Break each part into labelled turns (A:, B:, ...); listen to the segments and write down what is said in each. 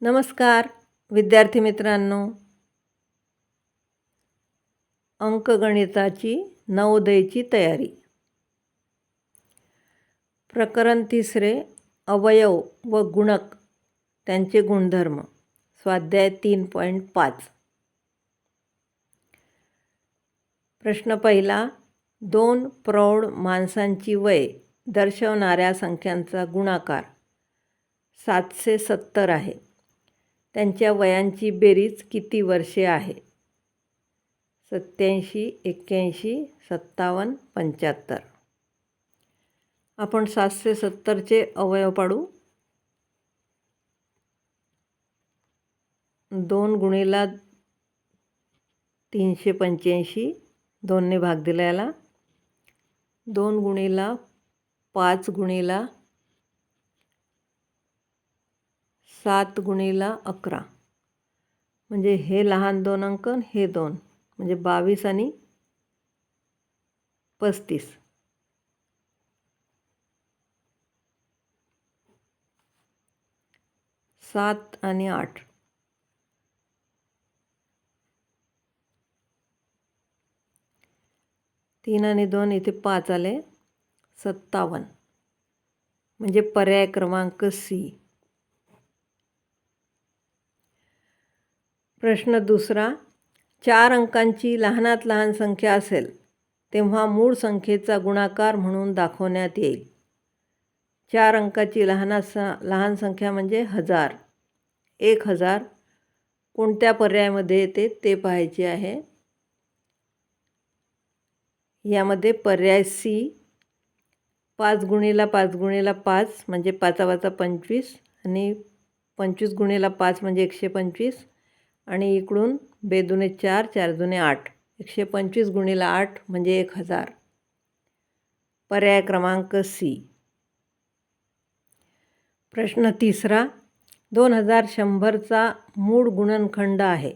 A: नमस्कार विद्यार्थी मित्रांनो. अंकगणिताची नवोदयची तयारी. प्रकरण तिसरे अवयव व गुणक त्यांचे गुणधर्म. स्वाध्याय तीन पॉईंट पाच. प्रश्न पहिला दोन प्रौढ माणसांची वय दर्शवणाऱ्या संख्यांचा गुणाकार सातशे सत्तर आहे. त्यांच्या वयांची बेरीज किती वर्षे आहे? सत्याऐंशी एक्क्याऐंशी सत्तावन्न पंच्याहत्तर. आपण सातशे सत्तरचे अवयव पाडू. दोन गुणीला तीनशे पंच्याऐंशी दोनने भाग दिला याला दोन गुणीला पाच गुणीला सात गुणीला अकरा. म्हणजे हे लहान दोन अंक हे दोन. म्हणजे बावीस आणि पस्तीस. सात आणि आठ. तीन आणि दोन इथे पाच आले. सत्तावन्न. म्हणजे पर्याय क्रमांक सी. प्रश्न दुसरा चार अंकांची लहानात लहान संख्या असेल तेव्हा मूळ संख्येचा गुणाकार म्हणून दाखवण्यात येईल. चार अंकाची लहाना स लहान संख्या म्हणजे हजार. एक हजार कोणत्या पर्यायामध्ये येते ते पाहायचे आहे. यामध्ये पर्याय सी पाच गुणीला पाच गुणीला पाच म्हणजे पाचा पाचा पंचवीस आणि पंचवीस गुणीला पाच म्हणजे एकशे पंचवीस. आणि इकडून बेदुने चार चार दुने आठ. एकशे पंचवीस गुणीला आठ म्हणजे एक हजार. पर्याय क्रमांक सी. प्रश्न तिसरा. दोन हजार शंभरचा मूळ गुणनखंड आहे.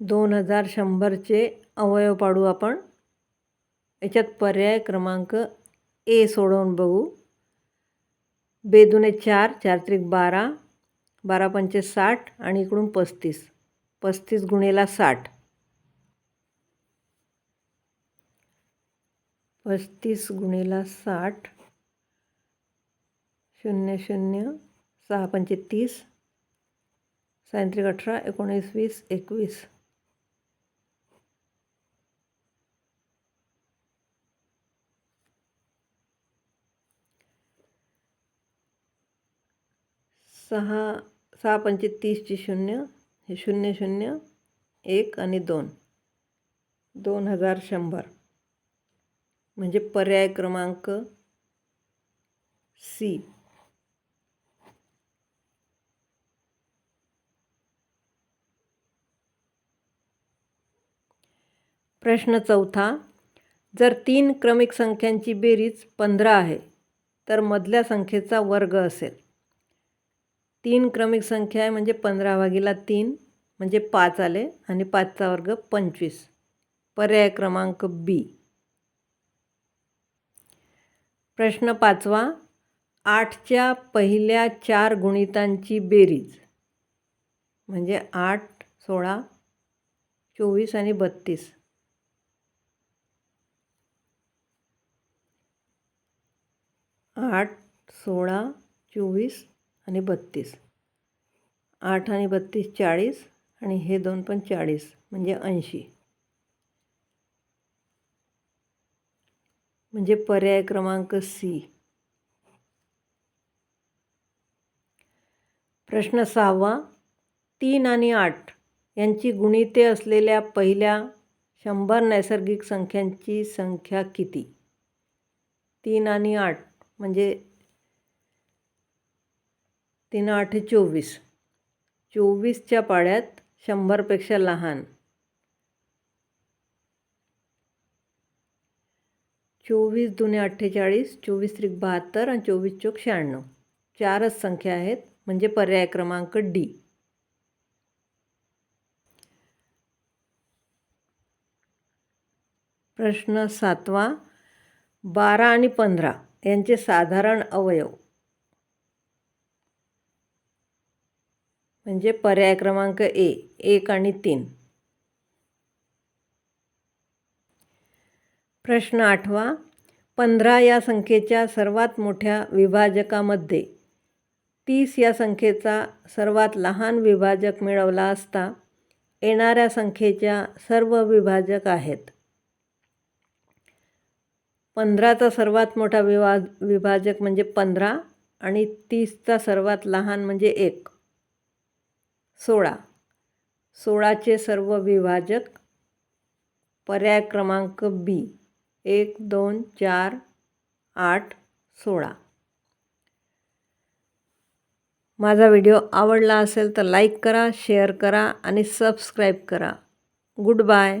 A: दोन हजार शंभरचे अवयव पाडू आपण. याच्यात पर्याय क्रमांक ए सोडवून बघू. बेदुने चार चार त्रिक बारा बारा पंचे साठ आणि इकडून पस्तीस. पस्तीस गुणेला साठ. पस्तीस गुणेला साठ. शून्य शून्य सहा पंचे तीस. सायंत्रिक अठरा एकोणीस वीस एकवीस. सहा सहा पंचे शून्य हे शून्य शून्य एक आणि दोन. दोन हजार शंभर. म्हणजे पर्याय क्रमांक सी. प्रश्न चौथा. जर तीन क्रमिक संख्यांची बेरीज पंधरा आहे तर मधल्या संख्येचा वर्ग असेल. तीन क्रमिक संख्या आहे म्हणजे पंधरा भागीला तीन म्हणजे पाच आले आणि पाचचा वर्ग पंचवीस. पर्याय क्रमांक बी प्रश्न पाचवा आठच्या पहिल्या चार गुणितांची बेरीज. म्हणजे आठ सोळा चोवीस आणि बत्तीस. आठ सोळा चोवीस आणि बत्तीस. आठ आणि बत्तीस चाळीस आणि हे दोन पण चाळीस म्हणजे ऐंशी. म्हणजे पर्याय क्रमांक सी. प्रश्न सहावा तीन आणि आठ यांची गुणिते असलेल्या पहिल्या शंभर नैसर्गिक संख्यांची संख्या किती? तीन आणि आठ म्हणजे तीन आठ चोवीस. चोवीसच्या पाड्यात शंभरपेक्षा लहान. चोवीस दुने अठ्ठेचाळीस चोवीस त्रिक बहात्तर आणि चोवीस चोक शहाण्णव. चारच संख्या आहेत म्हणजे पर्याय क्रमांक डी. प्रश्न सातवा बारा आणि पंधरा यांचे साधारण अवयव. म्हणजे पर्याय क्रमांक ए एक आणि तीन. प्रश्न आठवा पंधरा या संख्येच्या सर्वात मोठ्या विभाजकामध्ये तीस या संख्येचा सर्वात लहान विभाजक मिळवला असता येणाऱ्या संख्येच्या सर्व विभाजक आहेत. पंधराचा सर्वात मोठा विभा विभाजक म्हणजे पंधरा आणि तीसचा सर्वात लहान म्हणजे एक. सोळा. सोळाचे सर्व विभाजक पर्याय क्रमांक बी एक दोन चार आठ सोळा. माझा व्हिडिओ आवडला असेल तर लाईक करा शेअर करा आणि सबस्क्राईब करा. Good bye.